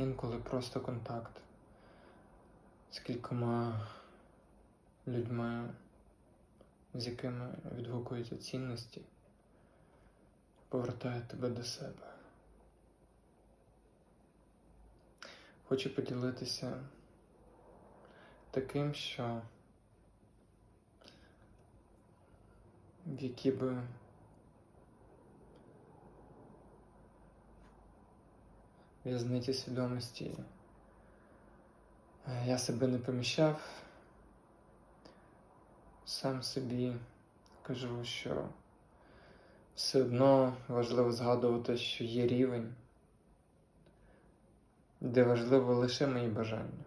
інколи просто контакт з кількома людьми, з якими відгукуються цінності, повертає тебе до себе. Хочу поділитися таким, що в які би в'язниці свідомості. Е, я себе не поміщав, сам собі кажу, що все одно важливо згадувати, що є рівень, де важливо лише мої бажання.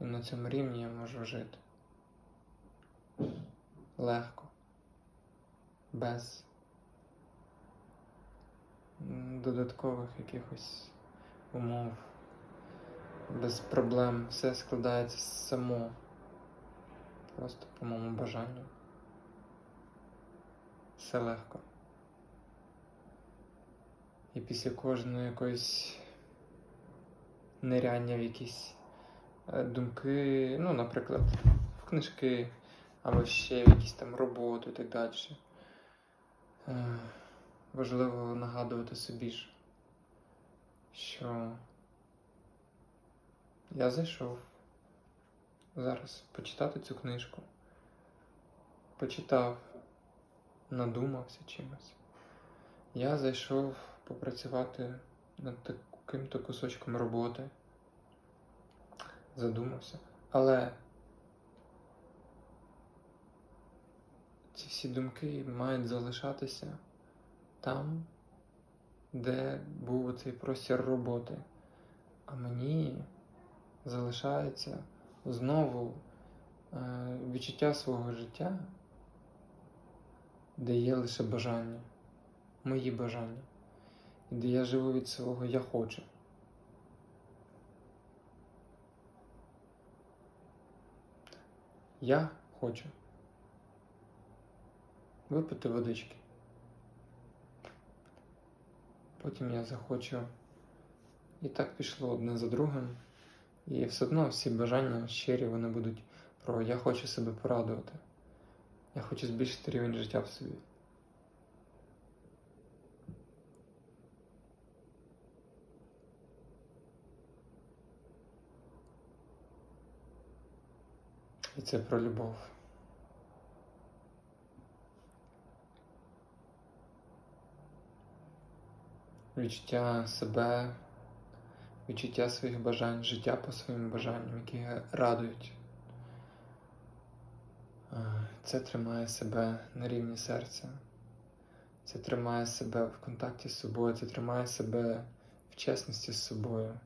І на цьому рівні я можу жити. Легко, без додаткових якихось умов, без проблем. Все складається само, просто по моєму бажанню. Все легко. І після кожної якоїсь ниряння в якісь е, думки, ну, наприклад, в книжки або ще в якісь там роботи і так далі. Важливо нагадувати собі ж, що я зайшов зараз почитати цю книжку. Почитав, надумався чимось. Я зайшов попрацювати над таким-то кусочком роботи. Задумався. Але ці всі думки мають залишатися там, де був цей простір роботи. А мені залишається знову е, відчуття свого життя, де є лише бажання, мої бажання, і де я живу від свого я хочу. Я хочу випити водички. Потім я захочу. І так пішло одне за другим. І все одно всі бажання щирі вони будуть про я хочу себе порадувати. Я хочу збільшити рівень життя в собі. І це про любов. Відчуття себе, відчуття своїх бажань, життя по своїм бажанням, які радують. Це тримає себе на рівні серця. Це тримає себе в контакті з собою, це тримає себе в чесності з собою.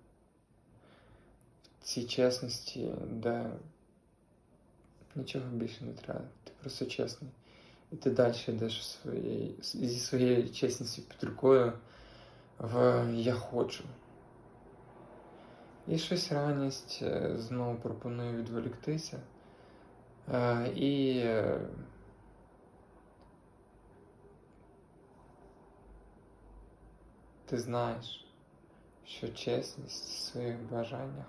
В цій чесності, де нічого більше не треба. Ти просто чесний. І ти далі йдеш в зі своєю чесністю під рукою в я хочу. І щось ранність е, знову пропонує відволіктися. Е, І е, ти знаєш, що чесність в своїх бажаннях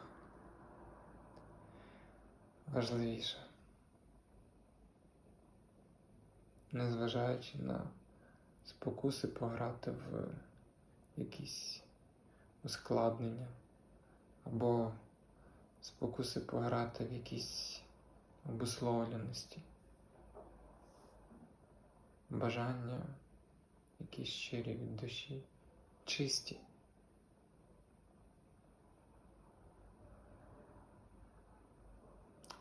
важливіша. Незважаючи на спокуси пограти в якісь ускладнення або спокуси пограти в якісь обусловленості, бажання, якісь щирі від душі, чисті.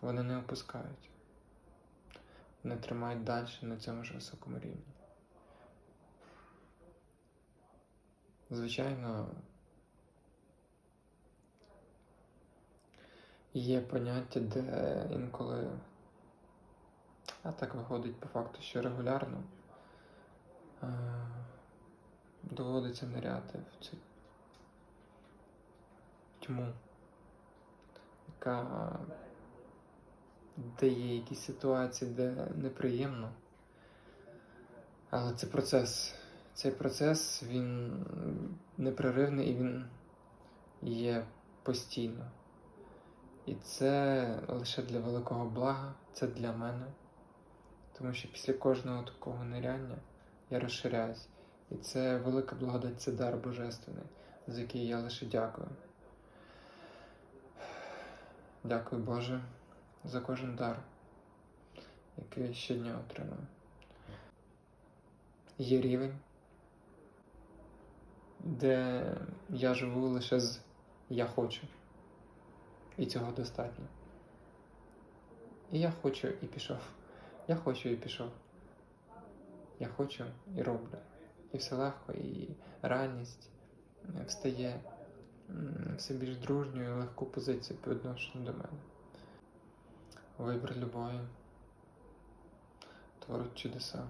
Вони не опускають. Вони тримають далі на цьому ж високому рівні. Звичайно, є поняття, де інколи, а так виходить по факту, що регулярно е, доводиться ниряти в цю тьму, яка де є якісь ситуації, де неприємно. Але це процес. Цей процес він непреривний і він є постійно. І це лише для великого блага, це для мене. Тому що після кожного такого ниряння я розширяюсь. І це велика благодать, це дар божественний, за який я лише дякую. Дякую Боже за кожен дар, який я щодня отримую. Є рівень, де я живу лише з я хочу. І цього достатньо. І я хочу і пішов. Я хочу і пішов. Я хочу і роблю. І все легко, і ранність е, встає все більш дружньою і легку позицію по відношенню до мене. Вибір любові творить чудеса.